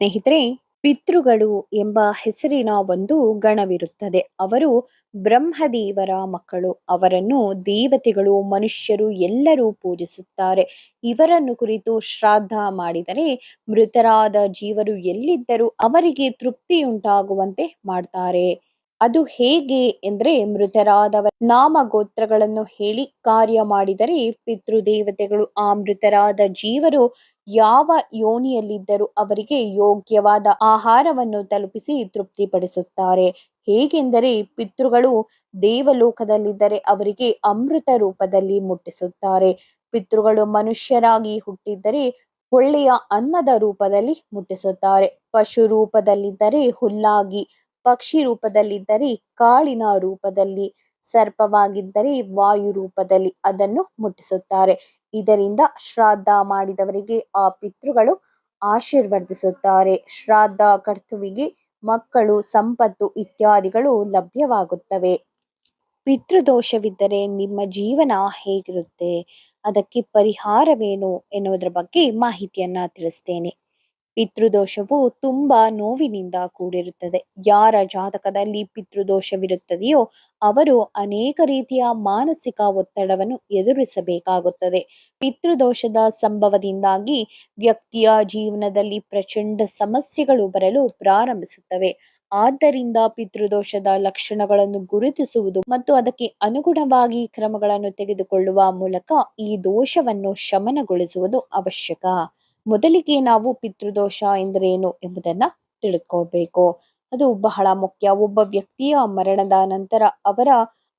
ಸ್ನೇಹಿತರೆ, ಪಿತೃಗಳು ಎಂಬ ಹೆಸರಿನ ಒಂದು ಗಣವಿರುತ್ತದೆ. ಅವರು ಬ್ರಹ್ಮದೇವರ ಮಕ್ಕಳು. ಅವರನ್ನು ದೇವತೆಗಳು, ಮನುಷ್ಯರು ಎಲ್ಲರೂ ಪೂಜಿಸುತ್ತಾರೆ. ಇವರನ್ನು ಕುರಿತು ಶ್ರಾದ್ದ ಮಾಡಿದರೆ ಮೃತರಾದ ಜೀವರು ಎಲ್ಲಿದ್ದರೂ ಅವರಿಗೆ ತೃಪ್ತಿಯುಂಟಾಗುವಂತೆ ಮಾಡ್ತಾರೆ. ಅದು ಹೇಗೆ ಎಂದರೆ ಮೃತರಾದವರ ನಾಮ ಗೋತ್ರಗಳನ್ನು ಹೇಳಿ ಕಾರ್ಯ ಮಾಡಿದರೆ ಪಿತೃದೇವತೆಗಳು ಆ ಮೃತರಾದ ಜೀವರು ಯಾವ ಯೋನಿಯಲ್ಲಿದ್ದರೂ ಅವರಿಗೆ ಯೋಗ್ಯವಾದ ಆಹಾರವನ್ನು ತಲುಪಿಸಿ ತೃಪ್ತಿಪಡಿಸುತ್ತಾರೆ. ಹೇಗೆಂದರೆ ಪಿತೃಗಳು ದೇವಲೋಕದಲ್ಲಿದ್ದರೆ ಅವರಿಗೆ ಅಮೃತ ರೂಪದಲ್ಲಿ ಮುಟ್ಟಿಸುತ್ತಾರೆ. ಪಿತೃಗಳು ಮನುಷ್ಯರಾಗಿ ಹುಟ್ಟಿದ್ದರೆ ಒಳ್ಳೆಯ ಅನ್ನದ ರೂಪದಲ್ಲಿ ಮುಟ್ಟಿಸುತ್ತಾರೆ. ಪಶು ರೂಪದಲ್ಲಿದ್ದರೆ ಹುಲ್ಲಾಗಿ, ಪಕ್ಷಿ ರೂಪದಲ್ಲಿದ್ದರೆ ಕಾಳಿನ ರೂಪದಲ್ಲಿ, ಸರ್ಪವಾಗಿದ್ದರೆ ವಾಯು ರೂಪದಲ್ಲಿ ಅದನ್ನು ಮುಟ್ಟಿಸುತ್ತಾರೆ. ಇದರಿಂದ ಶ್ರಾದ್ದ ಮಾಡಿದವರಿಗೆ ಆ ಪಿತೃಗಳು ಆಶೀರ್ವದಿಸುತ್ತಾರೆ ಶ್ರಾದ್ದ ಕರ್ತುವಿಗೆ ಮಕ್ಕಳು, ಸಂಪತ್ತು ಇತ್ಯಾದಿಗಳು ಲಭ್ಯವಾಗುತ್ತವೆ. ಪಿತೃದೋಷವಿದ್ದರೆ ನಿಮ್ಮ ಜೀವನ ಹೇಗಿರುತ್ತೆ? ಅದಕ್ಕೆ ಪರಿಹಾರವೇನು ಎನ್ನುವುದರ ಬಗ್ಗೆ ಮಾಹಿತಿಯನ್ನ ತಿಳಿಸ್ತೇನೆ. ಪಿತೃದೋಷವು ತುಂಬಾ ನೋವಿನಿಂದ ಕೂಡಿರುತ್ತದೆ. ಯಾರ ಜಾತಕದಲ್ಲಿ ಪಿತೃದೋಷವಿರುತ್ತದೆಯೋ ಅವರು ಅನೇಕ ರೀತಿಯ ಮಾನಸಿಕ ಒತ್ತಡವನ್ನು ಎದುರಿಸಬೇಕಾಗುತ್ತದೆ. ಪಿತೃದೋಷದ ಸಂಭವದಿಂದಾಗಿ ವ್ಯಕ್ತಿಯ ಜೀವನದಲ್ಲಿ ಪ್ರಚಂಡ ಸಮಸ್ಯೆಗಳು ಬರಲು ಪ್ರಾರಂಭಿಸುತ್ತವೆ. ಆದ್ದರಿಂದ ಪಿತೃದೋಷದ ಲಕ್ಷಣಗಳನ್ನು ಗುರುತಿಸುವುದು ಮತ್ತು ಅದಕ್ಕೆ ಅನುಗುಣವಾಗಿ ಕ್ರಮಗಳನ್ನು ತೆಗೆದುಕೊಳ್ಳುವ ಮೂಲಕ ಈ ದೋಷವನ್ನು ಶಮನಗೊಳಿಸುವುದು ಅವಶ್ಯಕ. ಮೊದಲಿಗೆ ನಾವು ಪಿತೃದೋಷ ಎಂದರೇನು ಎಂಬುದನ್ನ ತಿಳ್ಕೋಬೇಕು. ಅದು ಬಹಳ ಮುಖ್ಯ. ಒಬ್ಬ ವ್ಯಕ್ತಿಯ ಮರಣದ ನಂತರ ಅವರ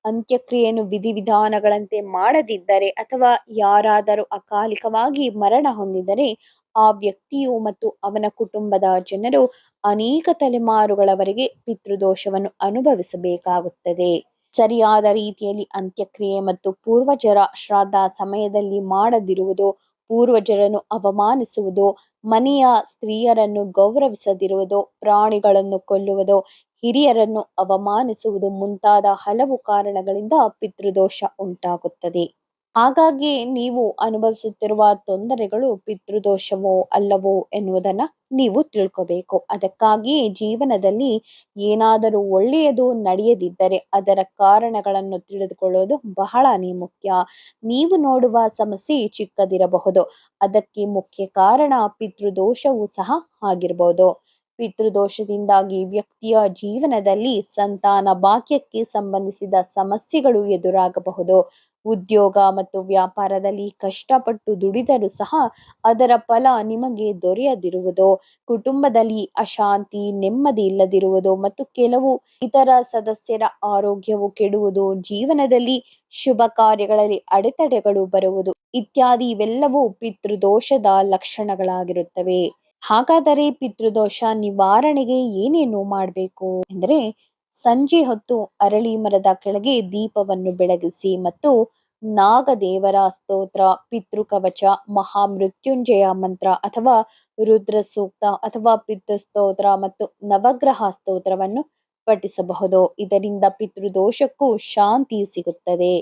ಅಂತ್ಯಕ್ರಿಯೆಯನ್ನು ವಿಧಿವಿಧಾನಗಳಂತೆ ಮಾಡದಿದ್ದರೆ ಅಥವಾ ಯಾರಾದರೂ ಅಕಾಲಿಕವಾಗಿ ಮರಣ ಹೊಂದಿದರೆ ಆ ವ್ಯಕ್ತಿಯು ಮತ್ತು ಅವನ ಕುಟುಂಬದ ಜನರು ಅನೇಕ ತಲೆಮಾರುಗಳವರೆಗೆ ಪಿತೃದೋಷವನ್ನು ಅನುಭವಿಸಬೇಕಾಗುತ್ತದೆ. ಸರಿಯಾದ ರೀತಿಯಲ್ಲಿ ಅಂತ್ಯಕ್ರಿಯೆ ಮತ್ತು ಪೂರ್ವಜರ ಶ್ರಾದ್ದ ಸಮಯದಲ್ಲಿ ಮಾಡದಿರುವುದು ಪೂರ್ವಜರನ್ನು ಅವಮಾನಿಸುವುದು ಮನೆಯ ಸ್ತ್ರೀಯರನ್ನು ಗೌರವಿಸದಿರುವುದು ಪ್ರಾಣಿಗಳನ್ನು ಕೊಲ್ಲುವುದು ಹಿರಿಯರನ್ನು ಅವಮಾನಿಸುವುದು ಮುಂತಾದ ಹಲವು ಕಾರಣಗಳಿಂದ ಪಿತೃದೋಷ ಉಂಟಾಗುತ್ತದೆ. ಹಾಗಾಗಿ ನೀವು ಅನುಭವಿಸುತ್ತಿರುವ ತೊಂದರೆಗಳು ಪಿತೃದೋಷವೋ ಅಲ್ಲವೋ ಎನ್ನುವುದನ್ನ ನೀವು ತಿಳ್ಕೋಬೇಕು. ಅದಕ್ಕಾಗಿ ಜೀವನದಲ್ಲಿ ಏನಾದರೂ ಒಳ್ಳೆಯದು ನಡೆಯದಿದ್ದರೆ ಅದರ ಕಾರಣಗಳನ್ನು ತಿಳಿದುಕೊಳ್ಳೋದು ಬಹಳನೇ ಮುಖ್ಯ. ನೀವು ನೋಡುವ ಸಮಸ್ಯೆ ಚಿಕ್ಕದಿರಬಹುದು. ಅದಕ್ಕೆ ಮುಖ್ಯ ಕಾರಣ ಪಿತೃದೋಷವೂ ಸಹ ಆಗಿರಬಹುದು ಪಿತೃದೋಷದಿಂದಾಗಿ ವ್ಯಕ್ತಿಯ ಜೀವನದಲ್ಲಿ ಸಂತಾನ ಭಾಗ್ಯಕ್ಕೆ ಸಂಬಂಧಿಸಿದ ಸಮಸ್ಯೆಗಳು ಎದುರಾಗಬಹುದು. ಉದ್ಯೋಗ ಮತ್ತು ವ್ಯಾಪಾರದಲ್ಲಿ ಕಷ್ಟಪಟ್ಟು ದುಡಿದರೂ ಸಹ ಅದರ ಫಲ ನಿಮಗೆ ದೊರೆಯದಿರುವುದು. ಕುಟುಂಬದಲ್ಲಿ ಅಶಾಂತಿ, ನೆಮ್ಮದಿ ಇಲ್ಲದಿರುವುದು ಮತ್ತು ಕೆಲವು ಇತರ ಸದಸ್ಯರ ಆರೋಗ್ಯವು ಕೆಡುವುದು ಜೀವನದಲ್ಲಿ ಶುಭ ಕಾರ್ಯಗಳಲ್ಲಿ ಅಡೆತಡೆಗಳು ಬರುವುದು ಇತ್ಯಾದಿ ಇವೆಲ್ಲವೂ ಪಿತೃದೋಷದ ಲಕ್ಷಣಗಳಾಗಿರುತ್ತವೆ. ಹಾಗಾದರೆ ಪಿತೃದೋಷ ನಿವಾರಣೆಗೆ ಏನೇನು ಮಾಡಬೇಕು? ಎಂದರೆ ಸಂಜೆ ಹೊತ್ತು ಅರಳಿ ಮರದ ಕೆಳಗೆ ದೀಪವನ್ನು ಬೆಳಗಿಸಿ ಮತ್ತು ನಾಗದೇವರ ಸ್ತೋತ್ರ, ಪಿತೃಕವಚ, ಮಹಾಮೃತ್ಯುಂಜಯ ಮಂತ್ರ ಅಥವಾ ರುದ್ರ ಸೂಕ್ತ ಅಥವಾ ಪಿತೃ ಸ್ತೋತ್ರ ಮತ್ತು ನವಗ್ರಹ ಸ್ತೋತ್ರವನ್ನು ಪಠಿಸಬಹುದು. ಇದರಿಂದ ಪಿತೃದೋಷಕ್ಕೂ ಶಾಂತಿ ಸಿಗುತ್ತದೆ.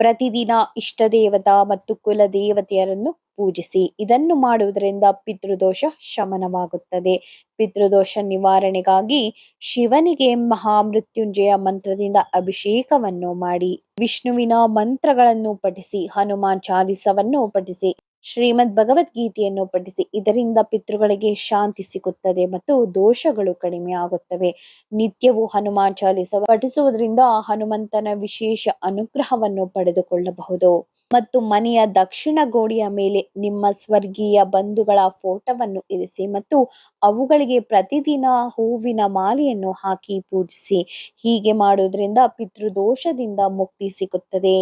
ಪ್ರತಿದಿನ ಇಷ್ಟ ದೇವತಾ ಮತ್ತು ಕುಲ ದೇವತೆಯರನ್ನು ಪೂಜಿಸಿ. ಇದನ್ನು ಮಾಡುವುದರಿಂದ ಪಿತೃದೋಷ ಶಮನವಾಗುತ್ತದೆ. ಪಿತೃದೋಷ ನಿವಾರಣೆಗಾಗಿ ಶಿವನಿಗೆ ಮಹಾಮೃತ್ಯುಂಜಯ ಮಂತ್ರದಿಂದ ಅಭಿಷೇಕವನ್ನು ಮಾಡಿ. ವಿಷ್ಣುವಿನ ಮಂತ್ರಗಳನ್ನು ಪಠಿಸಿ, ಹನುಮಾನ್ ಚಾಲಿಸವನ್ನು ಪಠಿಸಿ, ಶ್ರೀಮದ್ ಭಗವದ್ಗೀತೆಯನ್ನು ಪಠಿಸಿ, ಇದರಿಂದ ಪಿತೃಗಳಿಗೆ ಶಾಂತಿ ಸಿಗುತ್ತದೆ ಮತ್ತು ದೋಷಗಳು ಕಡಿಮೆ ಆಗುತ್ತವೆ. ನಿತ್ಯವೂ ಹನುಮಾನ್ ಚಾಲಿಸ ಪಠಿಸುವುದರಿಂದ ಹನುಮಂತನ ವಿಶೇಷ ಅನುಗ್ರಹವನ್ನು ಪಡೆದುಕೊಳ್ಳಬಹುದು. ಮತ್ತು ಮನೆಯ ದಕ್ಷಿಣ ಗೋಡೆಯ ಮೇಲೆ ನಿಮ್ಮ ಸ್ವರ್ಗೀಯ ಬಂಧುಗಳ ಫೋಟೋವನ್ನು ಇರಿಸಿ ಮತ್ತು ಅವುಗಳಿಗೆ ಪ್ರತಿದಿನ ಹೂವಿನ ಮಾಲೆಯನ್ನು ಹಾಕಿ ಪೂಜಿಸಿ. ಹೀಗೆ ಮಾಡುವುದರಿಂದ ಪಿತೃದೋಷದಿಂದ ಮುಕ್ತಿ ಸಿಗುತ್ತದೆ.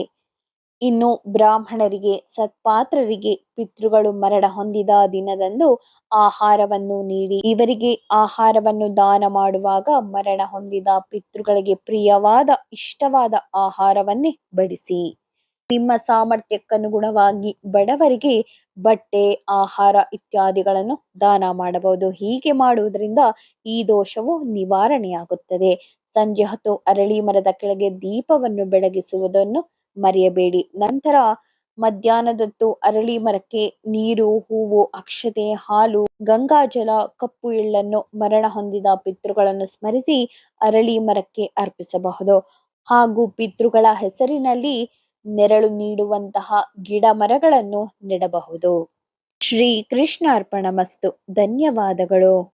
ಇನ್ನು ಬ್ರಾಹ್ಮಣರಿಗೆ, ಸತ್ಪಾತ್ರರಿಗೆ ಪಿತೃಗಳು ಮರಣ ಹೊಂದಿದ ದಿನದಂದು ಆಹಾರವನ್ನು ನೀಡಿ. ಇವರಿಗೆ ಆಹಾರವನ್ನು ದಾನ ಮಾಡುವಾಗ ಮರಣ ಹೊಂದಿದ ಪಿತೃಗಳಿಗೆ ಪ್ರಿಯವಾದ, ಇಷ್ಟವಾದ ಆಹಾರವನ್ನೇ ಬಡಿಸಿ. ನಿಮ್ಮ ಸಾಮರ್ಥ್ಯಕ್ಕನುಗುಣವಾಗಿ ಬಡವರಿಗೆ ಬಟ್ಟೆ, ಆಹಾರ ಇತ್ಯಾದಿಗಳನ್ನು ದಾನ ಮಾಡಬಹುದು. ಹೀಗೆ ಮಾಡುವುದರಿಂದ ಈ ದೋಷವು ನಿವಾರಣೆಯಾಗುತ್ತದೆ. ಸಂಜೆ ಹೊತ್ತು ಅರಳಿ ಮರದ ಕೆಳಗೆ ದೀಪವನ್ನು ಬೆಳಗಿಸುವುದನ್ನು ಮರೆಯಬೇಡಿ. ನಂತರ ಮಧ್ಯಾಹ್ನದೊತ್ತು ಅರಳಿ ಮರಕ್ಕೆ ನೀರು, ಹೂವು, ಅಕ್ಷತೆ, ಹಾಲು ಗಂಗಾಜಲ ಕಪ್ಪು ಎಳ್ಳನ್ನು ಮರಣ ಹೊಂದಿದ ಪಿತೃಗಳನ್ನು ಸ್ಮರಿಸಿ ಅರಳಿ ಮರಕ್ಕೆ ಅರ್ಪಿಸಬಹುದು. ಹಾಗೂ ಪಿತೃಗಳ ಹೆಸರಿನಲ್ಲಿ ನೆರಳು ನೀಡುವಂತಹ ಗಿಡ ಮರಗಳನ್ನು ನೆಡಬಹುದು. ಶ್ರೀ ಕೃಷ್ಣ ಅರ್ಪಣಮಸ್ತು ಧನ್ಯವಾದಗಳು.